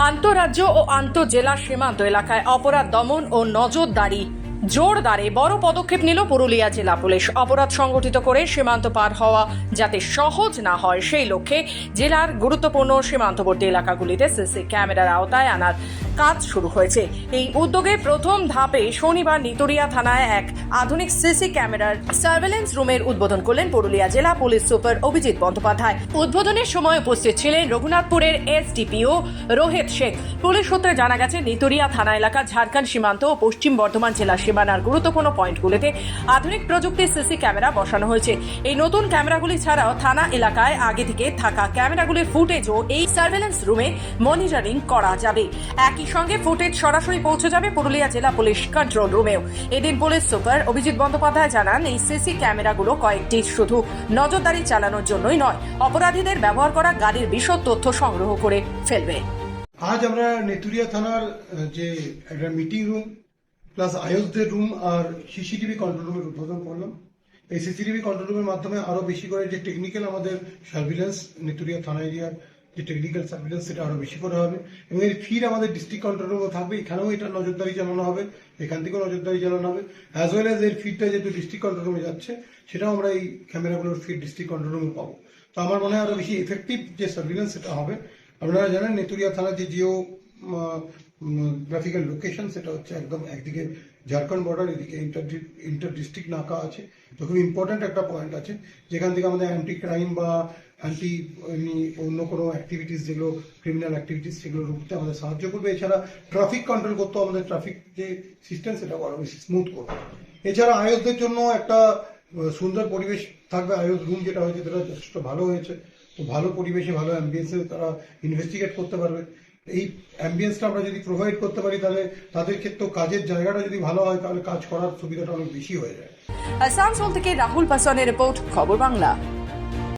আন্তঃরাজ্য ও আন্তঃজেলা সীমান্ত এলাকায় অপরাধ দমন ও নজরদারি জোরদারে বড় পদক্ষেপ নিল পুরুলিয়া জেলা পুলিশ। অপরাধ সংগঠিত করে সীমান্ত পার হওয়া যাতে সহজ না হয়, সেই লক্ষ্যে জেলার গুরুত্বপূর্ণ সীমান্তবর্তী এলাকাগুলিতে সিসি ক্যামেরার আওতায় আনার কাজ শুরু হয়েছে। এই উদ্যোগে প্রথম ধাপে শনিবার নিতুরিয়া থানায় এক আধুনিক সিসি ক্যামেরার সার্ভেলেন্স রুমের উদ্বোধন করলেন পুরুলিয়া জেলা পুলিশ সুপার অভিজিৎ বন্দ্যোপাধ্যায়। উদ্বোধনের সময় উপস্থিত ছিলেন রঘুনাথপুরের এসডিপিও রোহিত শেখ পুলিশ সূত্রে জানা গেছে, নিতুরিয়া থানা এলাকা ঝাড়খণ্ড সীমান্ত ও পশ্চিম বর্ধমান জেলা সীমানার গুরুত্বপূর্ণ পয়েন্টগুলিতে আধুনিক প্রযুক্তির সিসি ক্যামেরা বসানো হয়েছে। এই নতুন ক্যামেরাগুলি ছাড়াও থানা এলাকায় আগে থেকে থাকা ক্যামেরাগুলির ফুটেজও এই সার্ভেলেন্স রুমে মনিটরিং করা যাবে। একই সঙ্গে ফুটেজ সরাসরি পৌঁছে যাবে পুরুলিয়া জেলা পুলিশ কন্ট্রোল রুমেও এদিন পুলিশ সুপার অভিজিৎ বন্দ্যোপাধ্যায় জানান, এই সিসি ক্যামেরাগুলো কয়েকটি শুধু নজরদারি চালানোর জন্যই নয়, অপরাধীদের ব্যবহার করা গাড়ির বিশদ তথ্য সংগ্রহ করে ফেলবে। আজ আমরা নেতুরিয়া থানার যে একটা মিটিং রুম প্লাস আয়োসদের রুম আর সিসিটিভি কন্ট্রোল রুমের উদ্বোধন করলাম। এই সিসিটিভি কন্ট্রোল রুমের মাধ্যমে আরও বেশি করে যে টেকনিক্যাল আমাদের সার্ভিলেন্স নেতুরিয়া থানা এরিয়ার যে টেকনিক্যাল সার্ভিলেন্স সেটা আরও বেশি করে হবে। এবং এর ফির আমাদের ডিস্ট্রিক্ট কন্ট্রোল রুমে থাকবে। এখানেও এটা নজরদারি চালানো হবে। এখান থেকেও নজরদারি চালানো হবে। অ্যাজ ওয়েল এজ এর ফিডটা যেহেতু ডিস্ট্রিক্ট কন্ট্রোল রুমে যাচ্ছে, সেটাও আমরা এই ক্যামেরাগুলোর ফিড ডিস্ট্রিক্ট কন্ট্রোল রুমে পাবো। তো আমার মনে হয় আরও বেশি এফেক্টিভ যে সার্ভিলেন্স সেটা হবে। আপনারা জানেন, নেতুরিয়া থানা যে জিও গ্রাফিক্যাল লোকেশন সেটা হচ্ছে একদম একদিকে ঝাড়খণ্ড বর্ডার এদিকে ইন্টার ডিস্ট্রিক্ট নাকা আছে। তো খুব ইম্পর্ট্যান্ট একটা পয়েন্ট আছে, যেখান থেকে আমাদের অ্যান্টি ক্রাইম বা অ্যান্টি এমনি অন্য কোনো অ্যাক্টিভিটিস যেগুলো ক্রিমিনাল অ্যাক্টিভিটিস সেগুলো রুখতে আমাদের সাহায্য করবে। এছাড়া ট্রাফিক কন্ট্রোল করতে আমাদের ট্রাফিক যে সিস্টেম সেটা আরও বেশি স্মুথ করবে। এছাড়া আয়োসদের জন্য একটা সুন্দর পরিবেশ থাকবে আয়োস রুম যেটা হয়েছে সেটা যথেষ্ট ভালো হয়েছে। তো ভালো পরিবেশে, ভালো অ্যাম্বিয়েন্সে তারা ইনভেস্টিগেট করতে পারবে। এই অ্যাম্বিয়েন্সটা আমরা যদি প্রোভাইড করতে পারি, তাহলে তাদের ক্ষেত্রেও কাজের জায়গাটা যদি ভালো হয়, তাহলে কাজ করার সুবিধাটা অনেক বেশি হয়ে যায়। আসানসোল থেকে রাহুল পাসওয়ানের রিপোর্ট, খবর বাংলা।